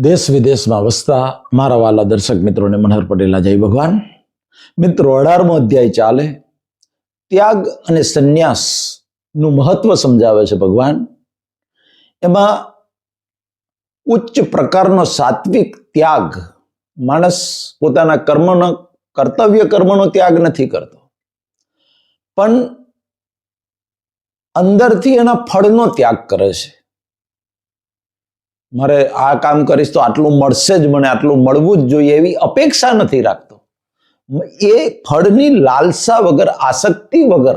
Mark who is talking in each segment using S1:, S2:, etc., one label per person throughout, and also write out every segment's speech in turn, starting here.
S1: દેશ વિદેશમાં વસતા મારા વાલા દર્શક મિત્રોને મનહર પટેલા જય ભગવાન. મિત્રો, અઢારમો અધ્યાય ચાલે. ત્યાગ અને સંન્યાસનું મહત્વ સમજાવે છે ભગવાન. એમાં ઉચ્ચ પ્રકારનો સાત્વિક ત્યાગ માણસ પોતાના કર્મનો, કર્તવ્ય કર્મનો ત્યાગ નથી કરતો. પણ અંદરથી એના ફળનો ત્યાગ કરે છે. મારે આ કામ કરીશ તો આટલું મળશે જ મને, આટલું મળવું જ જોઈએ એવી અપેક્ષા નથી રાખતો. એ ફળની લાલસા વગર, આસક્તિ વગર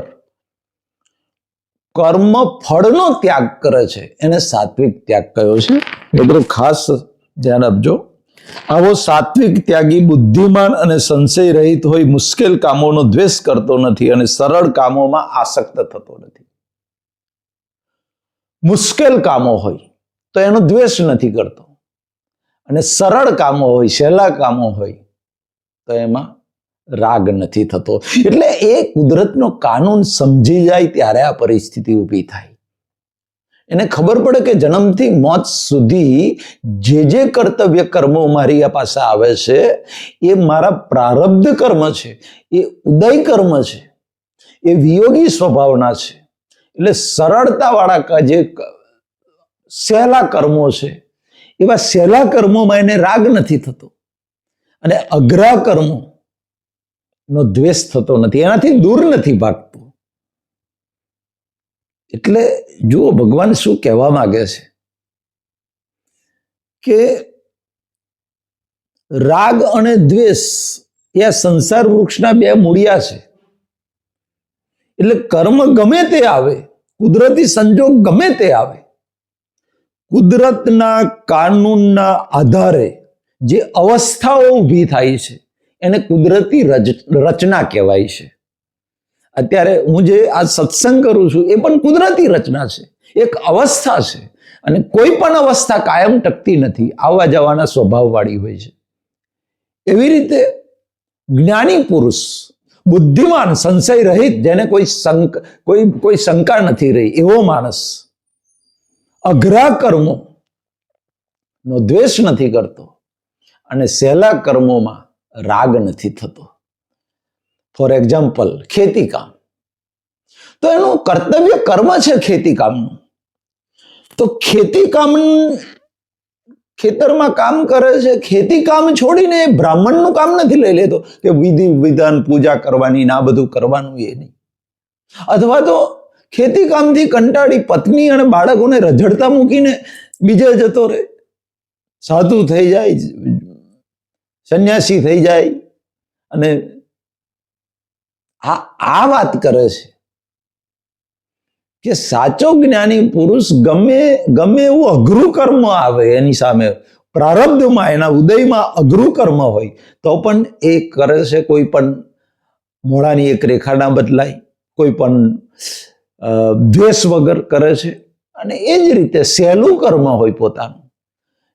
S1: કર્મ ફળનો ત્યાગ કરે છે. એને સાત્વિક ત્યાગ કયો છે? મિત્રો, ખાસ ધ્યાન આપજો. આવો સાત્વિક ત્યાગી બુદ્ધિમાન અને સંશય રહિત હોય, મુશ્કેલ કામોનો દ્વેષ કરતો નથી અને સરળ કામોમાં આસક્ત થતો નથી. મુશ્કેલ કામો હોય તો એનો દ્વેષ નથી કરતો. અને સરળ કામો હોય, સહેલા કામો હોય, તો એમાં રાગ નથી થતો. એટલે એ કુદરતનો કાનૂન સમજી જાય ત્યારે આ પરિસ્થિતિ ઊભી થાય. એને ખબર પડે કે જન્મથી મોત સુધી જે જે કર્તવ્ય કર્મો મારી પાસે આવે છે, એ મારા પ્રારબ્ધ કર્મ છે, એ ઉદય કર્મ છે, એ વિયોગી સ્વભાવના છે. એટલે સરળતાવાળા જે સહેલા કર્મો છે. એવા સહેલા કર્મોમાં એને રાગ નથી થતો. અને અઘરા કર્મો નો દ્વેષ થતો નથી. એનાથી દૂર નથી ભાગતો. એટલે જુઓ, ભગવાન શું કહેવા માંગે છે કે રાગ અને દ્વેષ એ સંસાર વૃક્ષના બે મૂળિયા છે. એટલે કર્મ ગમે તે આવે, કુદરતી સંજોગ ગમે તે આવે કુદરતના કાનૂનના આધારે જે અવસ્થાઓ ઊભી થાય છે, એને કુદરતી રચના કહેવાય છે. અત્યારે હું જે આ સત્સંગ કરું છું, એ પણ કુદરતી રચના છે, એક અવસ્થા છે. અને કોઈ પણ અવસ્થા કાયમ ટકતી નથી, આવવા જવાના સ્વભાવવાળી હોય છે. એવી રીતે જ્ઞાની પુરુષ, બુદ્ધિમાન સંશય રહિત જેને કોઈ શંક, કોઈ કોઈ શંકા નથી રહી, એવો માણસ અઘરા કર્મો નો દ્વેષ નથી કરતો અને સહેલા કર્મોમાં રાગ નથી થતો. ફોર એક્ઝામ્પલ ખેતી કામ. તો એનું કર્તવ્ય કર્મ છે ખેતી કામનું. તો ખેતી કામ ખેતરમાં કામ કરે છે, ખેતી કામ છોડીને એ બ્રાહ્મણનું કામ નથી લઈ લેતો કે વિધિ વિધાન પૂજા કરવાની ના બધું કરવાનું એ નહીં. અથવા તો ખેતી કામથી કંટાળી પત્ની અને બાળકોને રઝડતા મૂકીને બીજે જતો રહે. સાધુ થઈ જાય, સંન્યાસી થઈ જાય અને આ આ વાત કરે છે કે સાચો જ્ઞાની પુરુષ ગમે ગમે એવું અઘરું કર્મ આવે એની સામે. પ્રારબ્ધમાં, એના ઉદયમાં અઘરું કર્મ હોય, તો પણ એ કરે છે કોઈ પણ મોડાની એક રેખા ના બદલાય, કોઈ પણ દ્વેષ વગર કરે છે. અને એ જ રીતે સહેલું કર્મ હોય પોતાનું.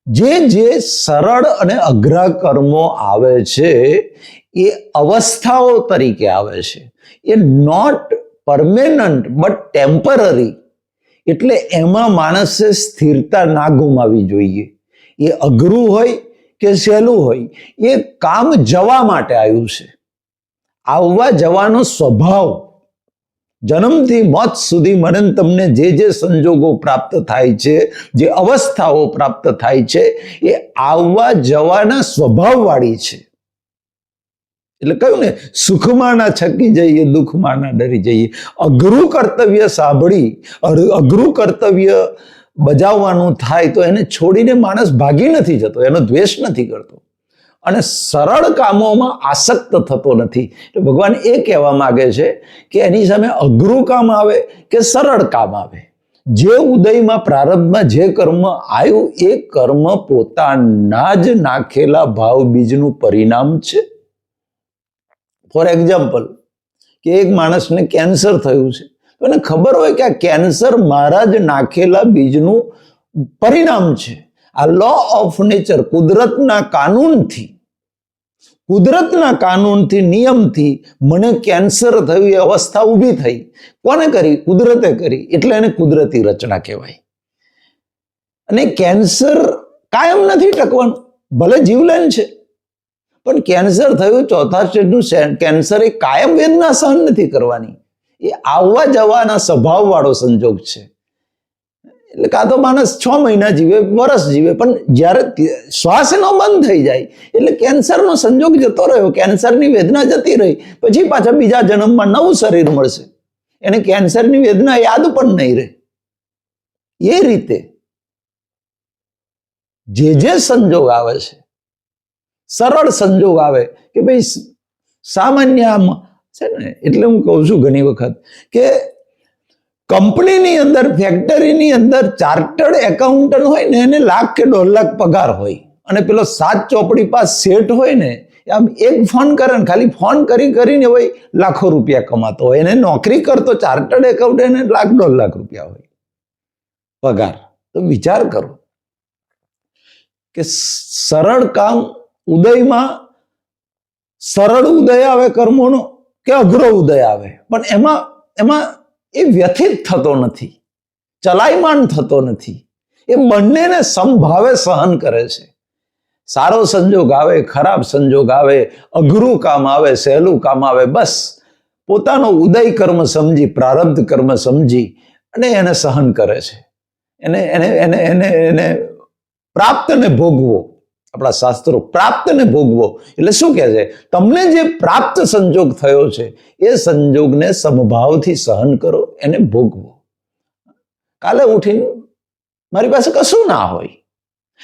S1: જે જે સરળ અને અઘરા કર્મો આવે છે, એ અવસ્થાઓ તરીકે આવે છે. એ નોટ પરમેનન્ટ બટ ટેમ્પરરી એટલે એમાં માણસે સ્થિરતા ના ગુમાવી જોઈએ. એ અઘરું હોય કે સહેલું હોય, એ કામ જવા માટે આવ્યું છે. આવવા જવાનો સ્વભાવ જન્મથી મોત સુધી મરણ તમને જે જે સંજોગો પ્રાપ્ત થાય છે, જે અવસ્થાઓ પ્રાપ્ત થાય છે, એ આવવા જવાના સ્વભાવવાળી છે. એટલે કહ્યું ને સુખમાં ના છકી જઈએ દુઃખમાં ના ડરી જઈએ. અઘરું કર્તવ્ય સાંભળી અઘરું કર્તવ્ય બજાવવાનું થાય તો એને છોડીને માણસ ભાગી નથી જતો, એનો દ્વેષ નથી કરતો. અને સરળ કામોમાં આસક્ત થતો નથી. એટલે ભગવાન એ કહેવા માગે છે કે એની સામે અઘરું કામ આવે કે સરળ કામ આવે? જે ઉદયમાં પ્રારંભમાં જે કર્મ આવ્યું, એ કર્મ પોતાના જ નાખેલા ભાવ બીજનું પરિણામ છે? ફોર એક્ઝામ્પલ કે એક માણસને કેન્સર થયું છે. તો એને ખબર હોય કે આ કેન્સર મારા જ નાખેલા બીજનું પરિણામ છે. આ લો ઓફ નેચર કુદરતના કાનૂનથી કુદરતના કાનૂનથી, નિયમથી મને કેન્સર થયું અવસ્થા ઊભી થઈ. કોને કરી? કુદરતે કરી. એટલે એને કુદરતી રચના કહેવાય. અને કેન્સર કાયમ નથી ટકવાનું. ભલે જીવલેન છે. પણ કેન્સર થયું, ચોથા સ્ટેજનું કેન્સર એ કાયમ વેદના સહન નથી કરવાની. એ આવવા જવાના સ્વભાવવાળો સંજોગ છે. એટલે કાં તો માણસ છ મહિના જીવે, વરસ જીવે, પણ જ્યારે શ્વાસનો બંધ થઈ જાય, એટલે કેન્સરનો સંજોગ જતો રહ્યો, કેન્સરની વેદના જતી રહી, પછી પાછા બીજા જન્મમાં નવું શરીર મળશે. એને કેન્સરની વેદના યાદ પણ નહીં રહે. એ રીતે જે જે સંજોગ આવે છે, સરળ સંજોગ આવે કે ભાઈ સામાન્ય છે ને, એટલે હું કહું છું ઘણી વખત કે કંપનીની અંદર, ફેક્ટરીની અંદર ચાર્ટર્ડ એકાઉન્ટન્ટ હોય ને, એને લાખ કે દોઢ લાખ પગાર હોય. અને પેલો સાત ચોપડી પાસ સેટ હોય ને આમ એક ફોન કરે ને, ખાલી ફોન કરી કરીને હોય લાખો રૂપિયા કમાતો હોય. એને નોકરી કરતો ચાર્ટર્ડ એકાઉન્ટન્ટ એને લાખ દોઢ લાખ રૂપિયા હોય. પગાર. તો વિચાર કરો કે સરળ કામ ઉદયમાં સરળ ઉદય આવે, કર્મોનો, કે અઘરો ઉદય આવે. પણ એમાં એમાં એ વ્યથિત થતો નથી, ચલાયમાન થતો નથી. એ બંનેને સંભાવે સહન કરે છે. સારો સંજોગ આવે, ખરાબ સંજોગ આવે, અઘરું કામ આવે, સહેલું કામ આવે, બસ પોતાનો ઉદય કર્મ સમજી, પ્રારબ્ધ કર્મ સમજી અને એને સહન કરે છે. એને એને એને એને એને પ્રાપ્તને ભોગવો. આપણા શાસ્ત્રો પ્રાપ્તને ભોગવો. એટલે શું કહે છે? તમને જે પ્રાપ્ત સંજોગ થયો છે, એ સંજોગને સમભાવથી સહન કરો, એને ભોગવો. કાલે ઉઠીને મારી પાસે કશું ના હોય.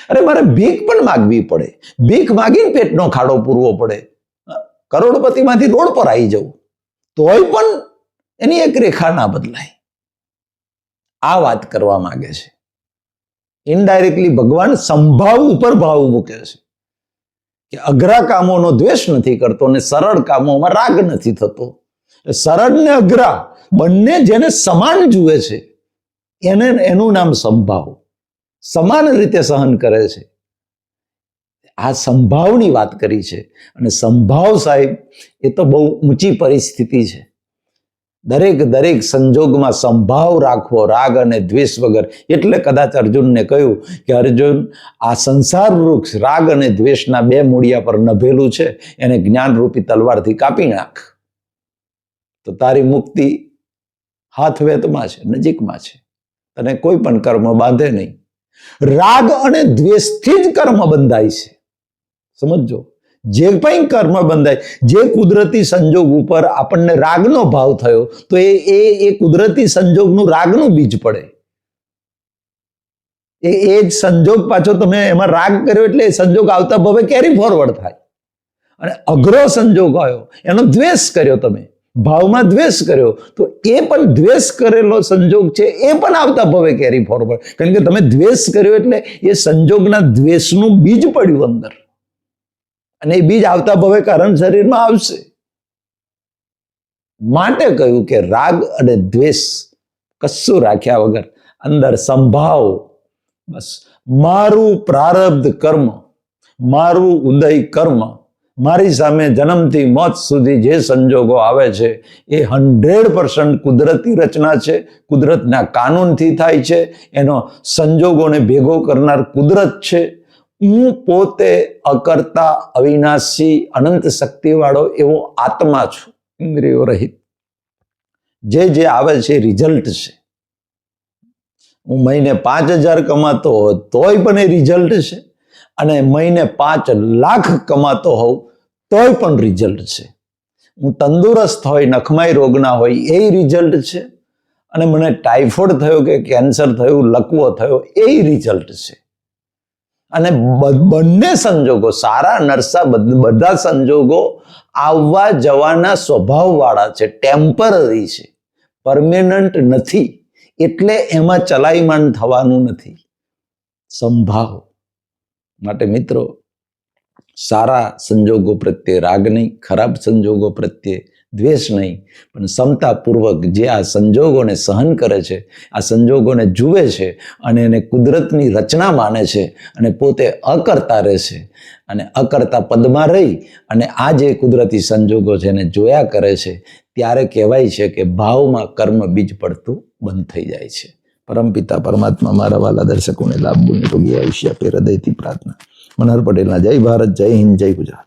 S1: અરે મારે ભીખ પણ માગવી પડે. ભીખ માગીને પેટનો ખાડો પૂરવો પડે. કરોડપતિમાંથી રોડ પર આવી જવું. તોય પણ એની એક રેખા ના બદલાય. આ વાત કરવા માંગે છે. ઇનડાયરેક્ટલી ભગવાન સંભાવ ઉપર ભાવ મૂકે છે કે અઘરા કામોનો દ્વેષ નથી કરતો અને સરળ કામોમાં રાગ નથી થતો. સરળ ને અઘરા બંને જેને સમાન જુએ છે, એને એનું નામ સંભાવ. સમાન રીતે સહન કરે છે. આ સંભાવની વાત કરી છે. અને સંભાવ સાહેબ, એ તો બહુ ઊંચી પરિસ્થિતિ છે. દરેક દરેક સંજોગમાં સંભાવ રાખવો, રાગ અને દ્વેષ વગર. એટલે કદાચ અર્જુનને કહ્યું કે અર્જુન, આ સંસાર વૃક્ષ રાગ અને દ્વેષના બે મૂળિયા પર નભેલું છે, એને જ્ઞાનરૂપી તલવારથી કાપી નાખ. તો તારી મુક્તિ હાથ વેતમાં છે, નજીકમાં છે. તને કોઈ પણ કર્મ બાંધે નહીં. રાગ અને દ્વેષથી જ કર્મ બંધાય છે. સમજો જે કંઈ કર્મ બંધાય, જે કુદરતી સંજોગ ઉપર આપણને રાગનો ભાવ થયો, તો એ એ એ કુદરતી સંજોગનું રાગનું બીજ પડે. એ એ જ સંજોગ પાછો તમે એમાં રાગ કર્યો એટલે એ સંજોગ આવતા ભવે કેરી ફોરવર્ડ થાય. અને અઘરો સંજોગ આવ્યો, એનો દ્વેષ કર્યો તમે, ભાવમાં દ્વેષ કર્યો, તો એ પણ દ્વેષ કરેલો સંજોગ છે, એ પણ આવતા ભવે કેરી ફોરવર્ડ કારણ કે તમે દ્વેષ કર્યો એટલે એ સંજોગના દ્વેષનું બીજ પડ્યું અંદર. અને એ બીજ આવતા ભવે કારણ શરીરમાં આવશે. માટે કહ્યું કે રાગ અને દ્વેષ કશું રાખ્યા વગર અંદર સંભાવ. બસ, મારું પ્રારબ્ધ કર્મ, મારું ઉદય કર્મ, મારી સામે જન્મથી મોત સુધી જે સંજોગો આવે છે, એ હંડ્રેડ પર્સન્ટ કુદરતી રચના છે, કુદરતના કાનૂનથી થાય છે, એનો સંજોગોને ભેગો કરનાર કુદરત છે હું પોતે અકર્તા, અવિનાશી, અનંત શક્તિવાળો એવો આત્મા છું, ઇન્દ્રિયો રહિત. જે જે આવે છે રિઝલ્ટ છે. હું મહિને પાંચ હજાર કમાતો હોઉં, તોય પણ એ રિઝલ્ટ છે. અને મહિને પાંચ લાખ કમાતો હોઉં, તોય પણ રિઝલ્ટ છે. હું તંદુરસ્ત હોય, નખમાઈ રોગના હોય, એ રિઝલ્ટ છે. અને મને ટાઇફોઇડ થયો કે કેન્સર થયું, લકવો થયો, એ રિઝલ્ટ છે. અને બંને સંજોગો, સારા, નરસા, બધા સંજોગો આવવા જવાના સ્વભાવવાળા છે ટેમ્પરરી છે. પરમેનન્ટ નથી. એટલે એમાં ચલાયમાન થવાનું નથી. સંભાવ. માટે મિત્રો, સારા સંજોગો પ્રત્યે રાગ નહીં ખરાબ સંજોગો પ્રત્યે દ્વેષ નહીં, પણ સમતાપૂર્વક જે આ સંજોગોને સહન કરે છે, આ સંજોગોને જુએ છે અને એને કુદરતની રચના માને છે અને પોતે અકર્તા રહે છે અને અકર્તા પદમાં રહી અને આ જે કુદરતી સંજોગો છે એને જોયા કરે છે, ત્યારે કહેવાય છે કે ભાવમાં કર્મ બીજ પડતું બંધ થઈ જાય છે. પરમપિતા પરમાત્મા મારા વાલા દર્શકોને લાભ નિરોગી આયુષ્ય આપે હૃદયથી પ્રાર્થના. મનહર પટેલના જય ભારત, જય હિન્દ, જય ગુજરાત.